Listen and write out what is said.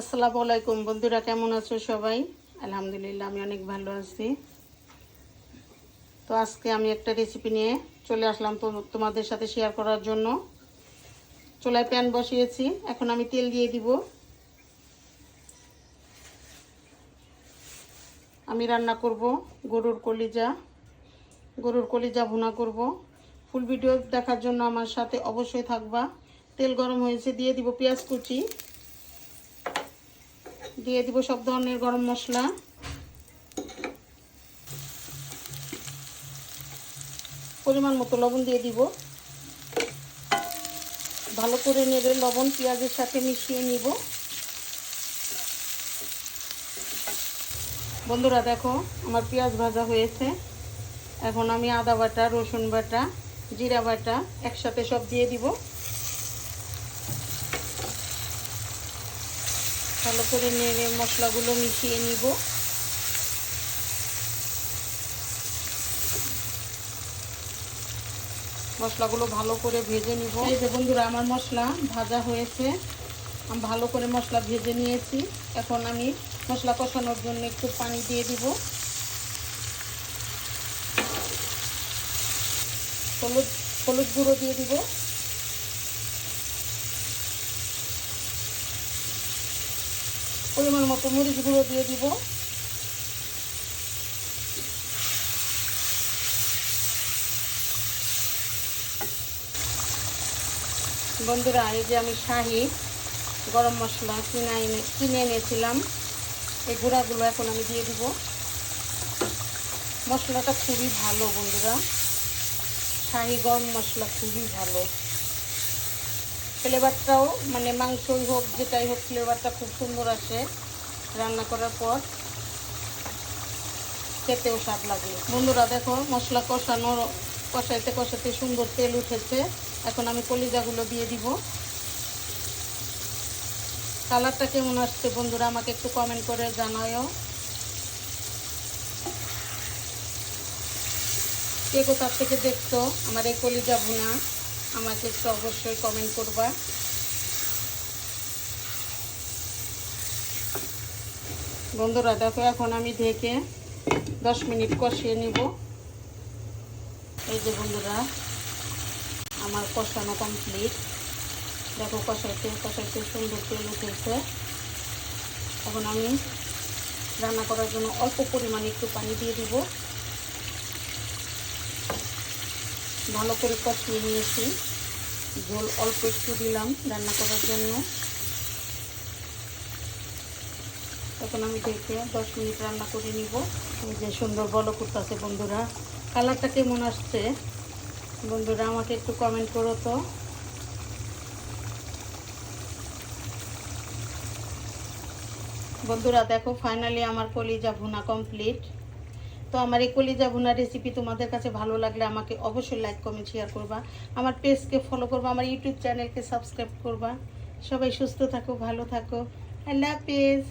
আসসালামু আলাইকুম। বন্ধুরা, কেমন আছো সবাই? আলহামদুলিল্লাহ, আমি অনেক ভালো আছি। তো আজকে আমি একটা রেসিপি নিয়ে চলে আসলাম তোমাদের সাথে শেয়ার করার জন্য। চুলায় প্যান বসিয়েছি। এখন আমি তেল দিয়ে দিব। আমি রান্না করব গরুর কলিজা। গরুর কলিজা ভুনা করব। ফুল ভিডিও দেখার জন্য আমার সাথে অবশ্যই থাকবা। তেল গরম হয়েছে, দিয়ে দিব পেঁয়াজ কুচি। দিয়ে দিব সব ধরনের গরম মশলা। পরিমাণ মতো লবণ দিয়ে দিব। ভালো করে নেড়ে লবণ, পেঁয়াজের সাথে মিশিয়ে নিব। বন্ধুরা দেখো, আমার পেঁয়াজ ভাজা হয়েছে। এখন আমি আদা বাটা, রসুন বাটা, জিরা বাটা একসাথে সব দিয়ে দিব। ভালো করে নেড়ে মশলাগুলো মিশিয়ে নিব। মশলাগুলো ভালো করে ভেজে নিব। এই যে বন্ধুরা, আমার মশলা ভাজা হয়েছে। আমি ভালো করে মশলা ভেজে নিয়েছি। এখন আমি মশলা কষানোর জন্য একটু পানি দিয়ে দিব। হলুদ হলুদ গুঁড়ো দিয়ে দিব। পরিমাণ মতো মরিচ গুঁড়ো দিয়ে দিব। বন্ধুরা, এই যে আমি শাহি গরম মশলা কিনে এনে কিনে এনেছিলাম। এই গুঁড়াগুলো এখন আমি দিয়ে দিব। মশলাটা খুবই ভালো বন্ধুরা। শাহি গরম মশলা খুবই ভালো। ফ্লেভারটাও মানে মাংসই হোক, যেটাই হোক, ফ্লেভারটা খুব সুন্দর আসে রান্না করার পর। খেতেও স্বাদ লাগে। বন্ধুরা, দেখো, মশলা কষানোর কষাইতে কষাইতে সুন্দর তেল উঠেছে। এখন আমি কলিজাগুলো দিয়ে দিব। কালারটা কেমন আসছে বন্ধুরা, আমাকে একটু কমেন্ট করে জানায়ও। কে কোথার থেকে দেখতো আমার এই কলিজা ভুনা? আমাকে একটু অবশ্যই কমেন্ট করবা। বন্ধুরা, দেখো এখন আমি ঢেকে দশ মিনিট কষিয়ে নিব। এই যে বন্ধুরা, আমার কষানো কমপ্লিট দেখো কষাইতে কষাইতে সুন্দর তেল উঠেছে। এখন আমি রান্না করার জন্য অল্প পরিমাণে একটু পানি দিয়ে দিব। ভালো করে কষিয়ে নিয়েছি। ঝোল অল্প একটু দিলাম রান্না করার জন্য। তখন আমি দেখে দশ মিনিট রান্না করে নিব। এই যে সুন্দর বলো করতেছে বন্ধুরা। কালারটা কেমন আসছে? বন্ধুরা, আমাকে একটু কমেন্ট করো তো। বন্ধুরা, দেখো ফাইনালি আমার কলিজা ভুনা কমপ্লিট তো আমার এই কলিজা ভুনা রেসিপি তোমাদের কাছে ভালো লাগলে আমাকে অবশ্যই লাইক কমেন্ট শেয়ার করবা। আমার পেজকে ফলো করবা, আমার ইউটিউব চ্যানেলকে সাবস্ক্রাইব করবা। সবাই সুস্থ থাকো, ভালো থাকো। আল্লাহ হাফিজ।